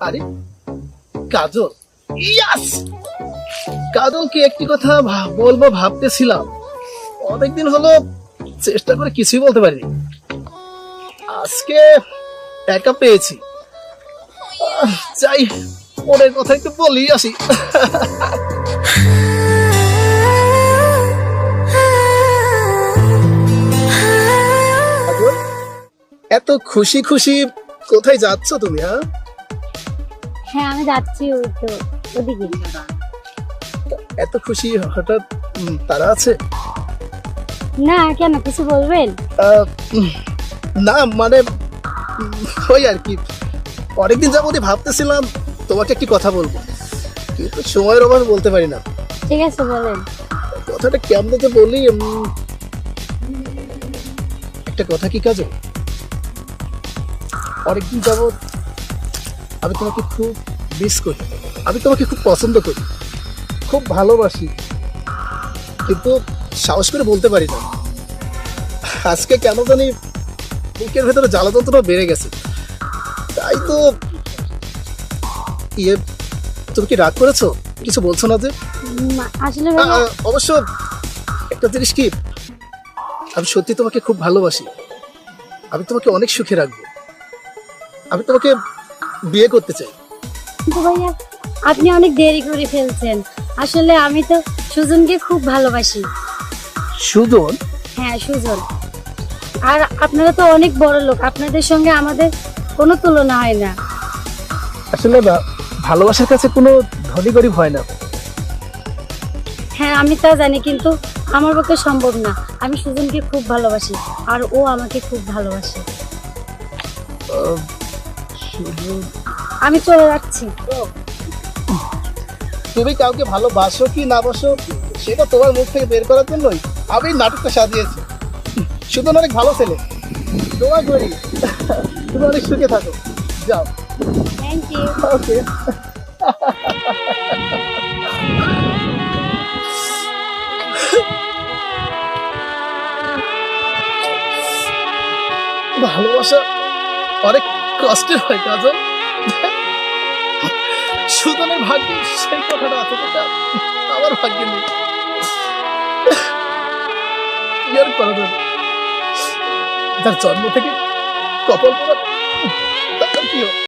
আরে কাজল। ইয়াস! কাজলকে একটি কথা বলব ভাবতেছিলাম। অনেকদিন হলো চেষ্টা করে কিছুই বলতে পারিনি। আজকে একা পেয়েছি। যাই ওদের কথা একটু বলি আসি। এত খুশি খুশি কোথায় যাচ্ছ তুমি হ্যাঁ? হ্যাঁ আমি যাচ্ছি ওই তো ওদিকে। এত খুশি হঠাৎ তারা আছে? না কেন কিছু বলবেন? না মানে ওই আর কি। অনেকদিন যাবতই ভাবতেছিলাম তোমাকে একটি কথা বলব। কিন্তু সময়ের অভাবে বলতে পারি না। ঠিক আছে বলেন। কথাটা কেমন যে বলি একটা কথা কি কাজ? অনেকদিন যাবত আমি তোমাকে খুব মিস করি। আমি তোমাকে খুব পছন্দ করি। খুব ভালোবাসি। কিন্তু সাহস করে বলতে পারি না। আজকে কেন জানি বুকের ভেতরে জ্বালা যন্ত্রণা বেড়ে গেছে। তাই তো ইয়ে তুমি কি রাগ করেছ? কিছু বলছো না যে? আসলে অবশ্য একটা জিনিস কি আমি সত্যি তোমাকে খুব ভালোবাসি। আমি তোমাকে অনেক সুখে রাখব। আমি তোমাকে বিয়ে করতে চাই। কিন্তু ভাইয়া আপনি অনেক দেরি করে ফেলছেন। আসলে আমি তো সুজনকে খুব ভালোবাসি। সুজন? হ্যাঁ সুজন। আর আপনারা তো অনেক বড় লোক আপনাদের সঙ্গে আমাদের কোনো তুলনা হয় না। আসলে না ভালোবাসার কাছে কোনো ধনী গরিব হয় না। হ্যাঁ আমি তা জানি কিন্তু আমার পক্ষে সম্ভব না। আমি সুজনকে খুব ভালোবাসি আর ও আমাকে খুব ভালোবাসে। আমি চলে যাচ্ছি। তুমি কাউকে ভালোবাসো কি না বাসো সেটা তোমার মুখ থেকে বের করার জন্যই আমি নাটকটা সাজিয়েছি। সুজন অনেক ভালো ছেলে। তোমার করি তুমি অনেক সুখে থাকো। যাও। থ্যাংক ইউ ওকে ভালোবাসা অনেক কষ্টের হয়, কাজল। সুদনের ভাগ্যে সেই কথাটা আছে যেটা আমার ভাগ্যে নেই। আর করা যাবে তার জন্ম থেকে কপাল পড়া তার হবে